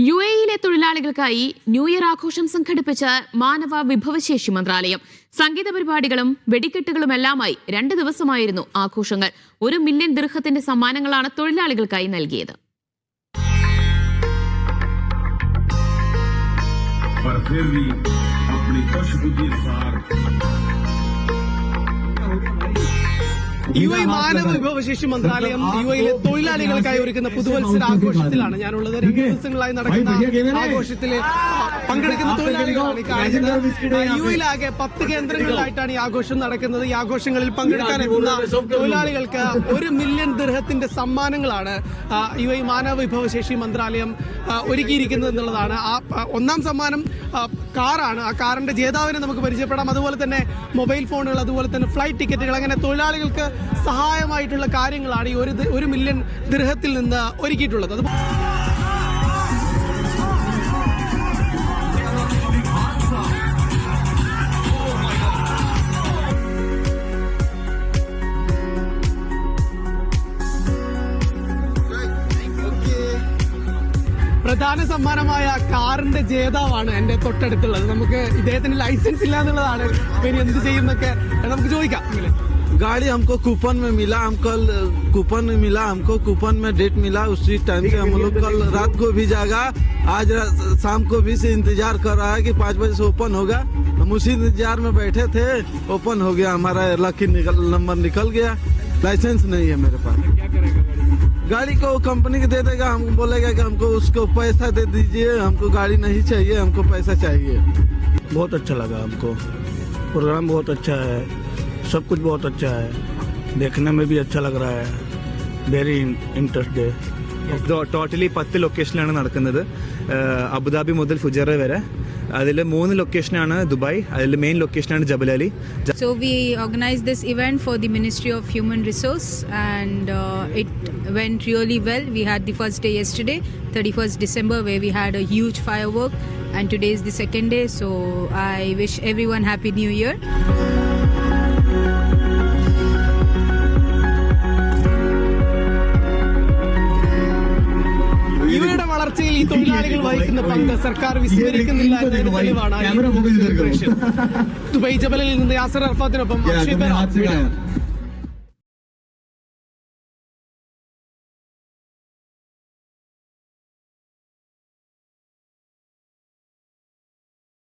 U എയിലെ തൊഴിലാളികൾക്കായി new year ആഘോഷം സംഘടിപ്പിച്ച മാനവ വിഭവശേഷി മന്ത്രാലയം സംഗീത പരിപാടികളും വെടിക്കെട്ടുകളുമെല്ലാമായി രണ്ട് ദിവസമായിരുന്നു ആഘോഷങ്ങൾ ഒരു മില്യൺ ദീർഘത്തിന്റെ സമ്മാനങ്ങളാണ് തൊഴിലാളികൾക്കായി നൽകിയത് पर फिर भी अपनी खुशबुद्धि सार യു ഐ മാനവ വിഭവശേഷി മന്ത്രാലയം യു ഐയിലെ തൊഴിലാളികൾക്കായി ഒരുക്കുന്ന പുതുവത്സര ആഘോഷത്തിലാണ് ഞാനുള്ളത്. രണ്ട് ദിവസങ്ങളായി നടക്കുന്ന ആഘോഷത്തിൽ പങ്കെടുക്കുന്ന തൊഴിലാളികളാണ് യു ഐയിലാകെ പത്ത് കേന്ദ്രങ്ങളിലായിട്ടാണ് ഈ ആഘോഷം നടക്കുന്നത്. ഈ ആഘോഷങ്ങളിൽ പങ്കെടുക്കാൻ എത്തുന്ന തൊഴിലാളികൾക്ക് ഒരു മില്യൺ ദൃഹത്തിന്റെ സമ്മാനങ്ങളാണ് യു ഐ മാനവ വിഭവശേഷി മന്ത്രാലയം ഒരുക്കിയിരിക്കുന്നത് എന്നുള്ളതാണ്. ആ ഒന്നാം സമ്മാനം കാറാണ്. ആ കാറിന്റെ ജേതാവിനെ നമുക്ക് പരിചയപ്പെടാം. അതുപോലെ തന്നെ മൊബൈൽ ഫോണുകൾ അതുപോലെ തന്നെ ഫ്ലൈറ്റ് ടിക്കറ്റുകൾ അങ്ങനെ തൊഴിലാളികൾക്ക് സഹായമായിട്ടുള്ള കാര്യങ്ങളാണ് ഈ ഒരു ഒരു മില്യൺ ദൃഹത്തിൽ നിന്ന് ഒരുക്കിയിട്ടുള്ളത്. അത് പ്രധാന സമ്മാനമായ കാറിന്റെ ജേതാവാണ് എന്റെ തൊട്ടടുത്തുള്ളത് നമുക്ക് ഇദ്ദേഹത്തിന് ലൈസൻസ് ഇല്ല എന്നുള്ളതാണ് ഇവര് എന്ത് ചെയ്യുന്നൊക്കെ നമുക്ക് ചോദിക്കാം ഇങ്ങനെ. गाड़ी हमको कूपन में मिला हम कल कूपन में मिला हमको कूपन में डेट मिला उसी टाइम से हम लोग कल रात को भी जागा आज रा- शाम को भी से इंतजार कर रहा है कि पाँच बजे से ओपन होगा हम उसी इंतजार में बैठे थे ओपन हो गया हमारा लकी निकल नंबर निकल गया लाइसेंस नहीं है मेरे पास गाड़ी को कंपनी को दे देगा हम बोलेगा कि हमको उसको पैसा दे दीजिए हमको गाड़ी नहीं चाहिए हमको पैसा चाहिए बहुत अच्छा लगा हमको प्रोग्राम बहुत अच्छा है सब कुछ बहुत अच्छा है देखने में भी अच्छा लग रहा है वेरी इंटरेस्टेड ടോട്ടലി പത്ത് ലൊക്കേഷനിലാണ് നടക്കുന്നത് ഏഹ് അബുദാബി മുതൽ ഫുജറ വരെ അതിൽ മൂന്ന് ലൊക്കേഷനാണ് ദുബായ് അതിൽ main ലൊക്കേഷനാണ് Jebel Ali So we organized this event for the Ministry of Human Resource, and uh, it went really well. We had the first day yesterday, 31st December, where we had a huge firework, and today is the second day. So I wish everyone happy New Year. യുവയുടെ വളർച്ചയിൽ ഈ തൊഴിലാളികൾ വഹിക്കുന്ന പങ്ക് സർക്കാർ വിസ്മരിക്കുന്നില്ല എന്നതിന് തെളിവാണ്. Dubai ജബലിൽ നിന്ന് യാസർ അർഫാത്തിനൊപ്പം അക്ഷയ്.